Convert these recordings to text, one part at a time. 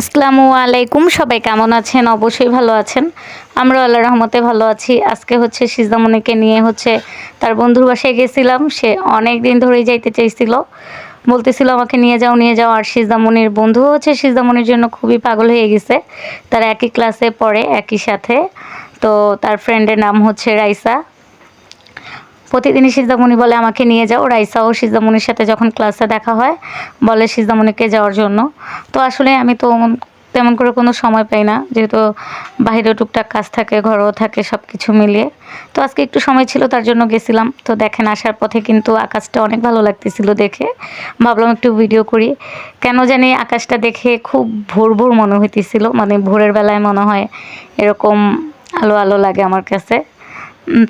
আসসালামু আলাইকুম। সবাই কেমন আছেন? অবশ্যই ভালো আছেন। আমরা আল্লাহ রহমতে ভালো আছি। আজকে হচ্ছে সিজামণিকে নিয়ে হচ্ছে তার বন্ধুর বাসায় গেছিলাম। সে অনেক দিন ধরেই যাইতে চাইছিল। বলতেছিল, আমাকে নিয়ে যাও নিয়ে যাও। আর সিজামণির বন্ধু হচ্ছে সিজামণির জন্য খুবই পাগল হয়ে গেছে। তারা একই ক্লাসে পড়ে, একই সাথে। তো তার ফ্রেন্ডের নাম হচ্ছে রাইসা। প্রতিদিনই সিজামণি বলে আমাকে নিয়ে যাও। রাইসা ও সিজামণির সাথে যখন ক্লাসে দেখা হয়, বলে সিজামণিকে যাওয়ার জন্য। তো আসলে আমি তো তেমন করে কোনো সময় পাই না। যেহেতু বাইরে টুকটাক কাজ থাকে, ঘরও থাকে সব কিছু মিলিয়ে। তো আজকে একটু সময় ছিল, তার জন্য গেছিলাম। তো দেখেন, আসার পথে কিন্তু আকাশটা অনেক ভালো লাগতেছিল দেখে। ভাবলাম একটু ভিডিও করি। কেন জানি আকাশটা দেখে খুব ভোর ভোর মনে হইতেছিল। মানে ভোরের বেলায় মনে হয় এরকম আলো আলো লাগে আমার কাছে।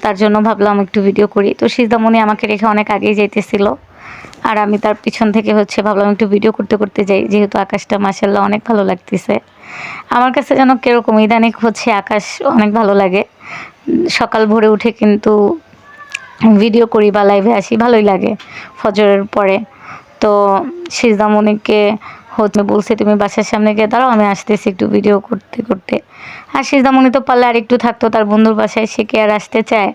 তার জন্য ভাবলাম একটু ভিডিও করি। তো সিজামণি আমাকে রেখে অনেক আগেই যাইতেছিল। আর আমি তার পিছন থেকে হচ্ছে ভাবলাম একটু ভিডিও করতে করতে যাই। যেহেতু আকাশটা মাসাল্লাহ অনেক ভালো লাগতেছে। আমার কাছে যেন কীরকম ইদানিক হচ্ছে আকাশ অনেক ভালো লাগে। সকাল ভোরে উঠে কিন্তু ভিডিও করি বা লাইভে আসি, ভালোই লাগে। ফজরের পরে। তো সিজামণিকে হতে বলছে তুমি বাসার সামনে গিয়ে দাঁড়াও, আমি আসতেছি একটু ভিডিও করতে করতে। আর সে সিজামণি তো পারলে আর একটু থাকতো, তার বন্ধুর বাসায় সে কি আর আসতে চায়?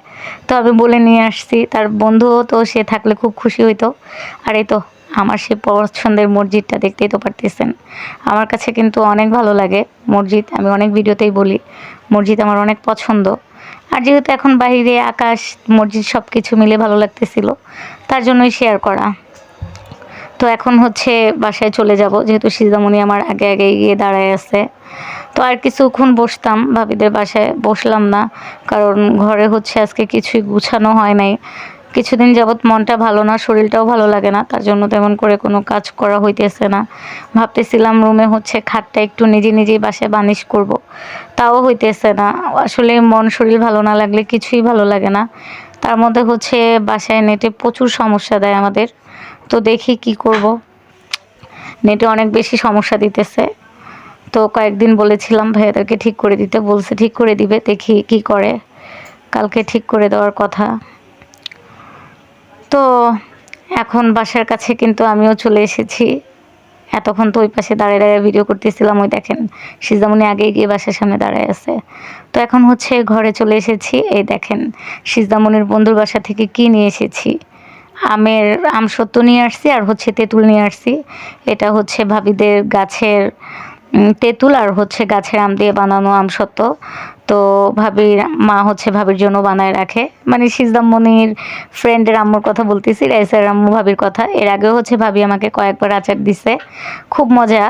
তো আমি বলে নিয়ে আসছি, তার বন্ধুও তো সে থাকলে খুব খুশি হইতো। আর এই তো, আমার সে পছন্দের মসজিদটা দেখতেই তো পারতেছেন। আমার কাছে কিন্তু অনেক ভালো লাগে মসজিদ, আমি অনেক ভিডিওতেই বলি, মসজিদ আমার অনেক পছন্দ। আর যেহেতু এখন বাইরে আকাশ, মসজিদ সব কিছু মিলে ভালো লাগতেছিল, তার জন্যই শেয়ার করা। তো এখন হচ্ছে বাসায় চলে যাব, যেহেতু সিজামণি আমার আগে আগে গিয়ে দাঁড়ায় আছে। তো আর কিছুক্ষণ বসতাম, ভাবিদের বাসায় বসলাম না, কারণ ঘরে হচ্ছে আজকে কিছুই গুছানো হয় নাই। কিছুদিন যাবৎ মনটা ভালো না, শরীরটাও ভালো লাগে না, তার জন্য তেমন করে কোনো কাজ করা হইতেছে না। ভাবতেছিলাম রুমে হচ্ছে খাটটা একটু নিজে নিজেই বাসায় বানিশ করব। তাও হইতেছে না। আসলে মন, শরীর ভালো না লাগলে কিছুই ভালো লাগে না। তার মধ্যে হচ্ছে বাসায় নেটে প্রচুর সমস্যা দেয় আমাদের। তো দেখি কি করব। নেটে অনেক বেশি সমস্যা দিতেছে। তো কয়েকদিন বলেছিলাম ভাইয়াদেরকে ঠিক করে দিতে। বলছে ঠিক করে দিবে, দেখি কি করে। কালকে ঠিক করে দেওয়ার কথা। তো এখন বাসার কাছে কিন্তু আমিও চলে এসেছি। এতক্ষণ তো ওই পাশে দাঁড়িয়ে দাঁড়িয়ে ভিডিও করতেছিলাম, ওই দেখেন সিজামণি আগেই গিয়ে বাসার সামনে দাঁড়ায় আছে। তো এখন হচ্ছে ঘরে চলে এসেছি। এই দেখেন সিজামণির বন্ধুর বাসা থেকে কি নিয়ে এসেছি। আমের আম সত্য নিয়ে আসছি আর হচ্ছে তেঁতুল নিয়ে আসছি। এটা হচ্ছে ভাবিদের গাছের তেঁতুল আর হচ্ছে গাছের আম দিয়ে বানানো আম সত্য। তো ভাবির মা হচ্ছে ভাবির জন্য বানায় রাখে। মানে সিজদামণির ফ্রেন্ডের আম্মুর কথা বলতেছি, রাইসার আম্মু ভাবির কথা। এর আগেও হচ্ছে ভাবি আমাকে কয়েকবার আচার দিছে। খুব মজা।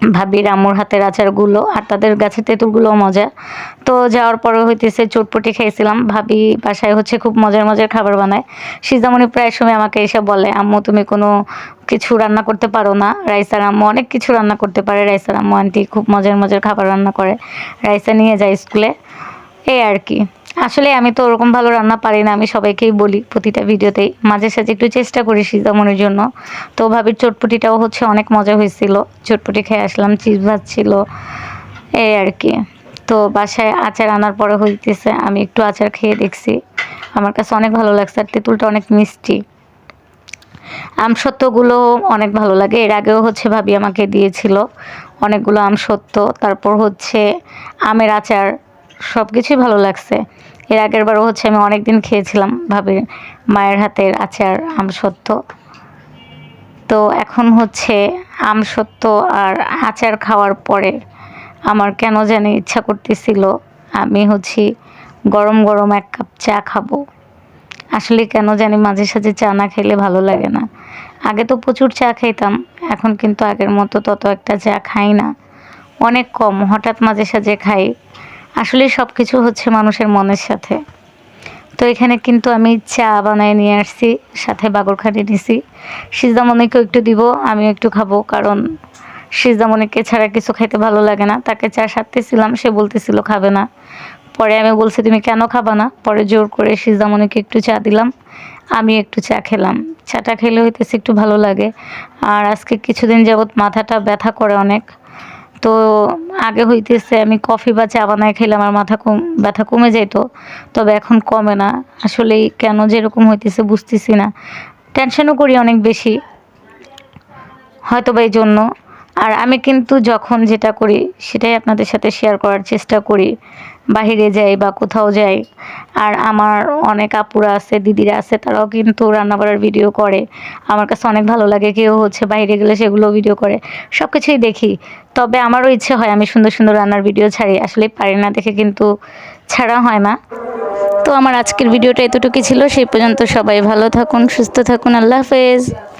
ভাবির আম্মুর হাতের আচারগুলো আর তাদের গাছের তেঁতুলগুলোও মজা। তো যাওয়ার পরে হইতেছে চটপটি খেয়েছিলাম। ভাবি বাসায় হচ্ছে খুব মজার মজার খাবার বানায়। সিজামণি প্রায় সময় আমাকে এসে বলে, আম্মু, তুমি কোনো কিছু রান্না করতে পারো না। রাইসার আম্মু অনেক কিছু রান্না করতে পারে। রাইসার আম্মু আন্টি খুব মজার মজার খাবার রান্না করে। রাইসা নিয়ে যায় স্কুলে। এই আর কি। আসলে আমি তো ওরকম ভালো রান্না পারি না, আমি সবাইকেই বলি প্রতিটা ভিডিওতেই মাঝে সাঝে একটু চেষ্টা করি সিজামনের জন্য। তো ভাবির চটপটিটাও হচ্ছে অনেক মজা হয়েছিল। চটপটি খেয়ে আসলাম, চিজ ভাত ছিল, এই আর কি। তো বাসায় আচার আনার পরে হইতেছে, আমি একটু আচার খেয়ে দেখছি। আমার কাছে অনেক ভালো লাগছে আর তেঁতুলটা অনেক মিষ্টি। আমসত্ত্বগুলো অনেক ভালো লাগে। এর আগেও হচ্ছে ভাবি আমাকে দিয়েছিল অনেকগুলো আমসত্ত্ব। তারপর হচ্ছে আমের আচার। সব কিছুই ভালো লাগছে। এর আগের বারও হচ্ছে আমি অনেক দিন খেয়েছিলাম ভাবির মায়ের হাতের আচার আমসত্ত্ব তো এখন হচ্ছে আমসত্ত্ব আর আচার খাওয়ার পরে আমার কেন জানি ইচ্ছা করতেছিল, আমি হচ্ছি গরম গরম এক কাপ চা খাব। আসলে কেন জানি মাঝে সাঝে চা না খেলে ভালো লাগে না। আগে তো প্রচুর চা খেতাম, এখন কিন্তু আগের মতো তত একটা চা খাই না। অনেক কম, হঠাৎ মাঝে সাঝে খাই। আসলে সব কিছু হচ্ছে মানুষের মনের সাথে। তো এখানে কিন্তু আমি চা বানায় নিয়ে আসছি, সাথে বাগরখানি নিছি। সিজদামণিকেও একটু দিব, আমিও একটু খাব, কারণ সিজদামণিকে ছাড়া কিছু খাইতে ভালো লাগে না। তাকে চা সারতেছিলাম, সে বলতেছিল খাবে না। পরে আমি বলছি, তুমি কেন খাবা না? পরে জোর করে সিজদামণিকে একটু চা দিলাম, আমি একটু চা খেলাম। চাটা খেলে হইতেছে একটু ভালো লাগে। আর আজকে কিছুদিন যাবৎ মাথাটা ব্যথা করে অনেক। তো আগে হইতেছে আমি কফি বা চা বানায় খেলে আমার মাথা কম, ব্যথা কমে যেত তবে এখন কমে না। আসলে কেন যেরকম হইতেছে বুঝতেছি না। টেনশনও করি অনেক বেশি হয়তো বা এই জন্য আর আমি কিন্তু যখন যেটা করি, সেটাই আপনাদের সাথে শেয়ার করার চেষ্টা করি। বাহিরে যাই বা কোথাও যাই। আর আমার অনেক আপুরা আছে, দিদিরা আছে, তারাও কিন্তু রান্না করার ভিডিও করে। আমার কাছে অনেক ভালো লাগে, কেউ হচ্ছে বাইরে গেলে সেগুলো ভিডিও করে। সব কিছুই দেখি। তবে আমারও ইচ্ছে হয় আমি সুন্দর সুন্দর রান্নার ভিডিও ছাড়ি। আসলে পারি না দেখে কিন্তু ছাড়া হয় না। তো আমার আজকের ভিডিওটা এতটুকু ছিল। সেই পর্যন্ত সবাই ভালো থাকুন, সুস্থ থাকুন। আল্লাহ হাফেজ।